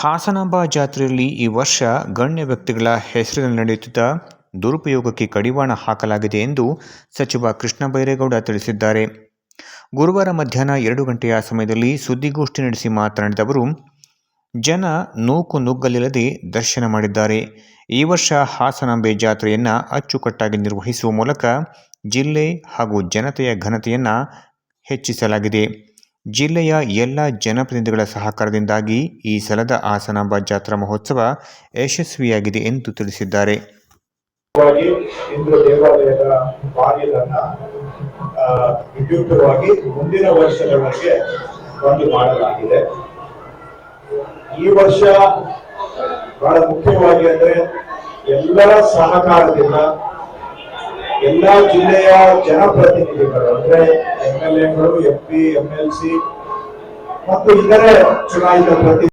ಹಾಸನಾಂಬ ಜಾತ್ರೆಯಲ್ಲಿ ಈ ವರ್ಷ ಗಣ್ಯ ವ್ಯಕ್ತಿಗಳ ಹೆಸರಿನಲ್ಲಿ ನಡೆಯುತ್ತಿದ್ದ ದುರುಪಯೋಗಕ್ಕೆ ಕಡಿವಾಣ ಹಾಕಲಾಗಿದೆ ಎಂದು ಸಚಿವ ಕೃಷ್ಣ ಬೈರೇಗೌಡ ತಿಳಿಸಿದ್ದಾರೆ. ಗುರುವಾರ ಮಧ್ಯಾಹ್ನ ಎರಡು ಗಂಟೆಯ ಸಮಯದಲ್ಲಿ ಸುದ್ದಿಗೋಷ್ಠಿ ನಡೆಸಿ ಮಾತನಾಡಿದ ಅವರು, ಜನ ನೂಕು ನುಗ್ಗಲಿಲ್ಲದೆ ದರ್ಶನ ಮಾಡಿದ್ದಾರೆ. ಈ ವರ್ಷ ಹಾಸನಾಂಬೆ ಜಾತ್ರೆಯನ್ನು ಅಚ್ಚುಕಟ್ಟಾಗಿ ನಿರ್ವಹಿಸುವ ಮೂಲಕ ಜಿಲ್ಲೆ ಹಾಗೂ ಜನತೆಯ ಘನತೆಯನ್ನು ಹೆಚ್ಚಿಸಲಾಗಿದೆ. ಜಿಲ್ಲೆಯ ಎಲ್ಲ ಜನಪ್ರತಿನಿಧಿಗಳ ಸಹಕಾರದಿಂದಾಗಿ ಈ ಸಲದ ಆಸನಾಂಬ ಜಾತ್ರಾ ಮಹೋತ್ಸವ ಯಶಸ್ವಿಯಾಗಿದೆ ಎಂದು ತಿಳಿಸಿದ್ದಾರೆ. ವಿದ್ಯುಕ್ತವಾಗಿ ಮುಂದಿನ ವರ್ಷದವರೆಗೆ ಬಂದು ಮಾಡಲಾಗಿದೆ. ಈ ವರ್ಷ ಬಹಳ ಮುಖ್ಯವಾಗಿ ಅಂದ್ರೆ ಎಲ್ಲರ ಸಹಕಾರದಿಂದ ಎಲ್ಲಾ ಜಿಲ್ಲೆಯ ಜನಪ್ರತಿನಿಧಿಗಳು, ಅಂದ್ರೆ ಎಂ ಎಲ್ ಎಗಳು M P M L C ಮತ್ತು ಇತರೆ ಚುನಾಯಿತ ಪ್ರತಿ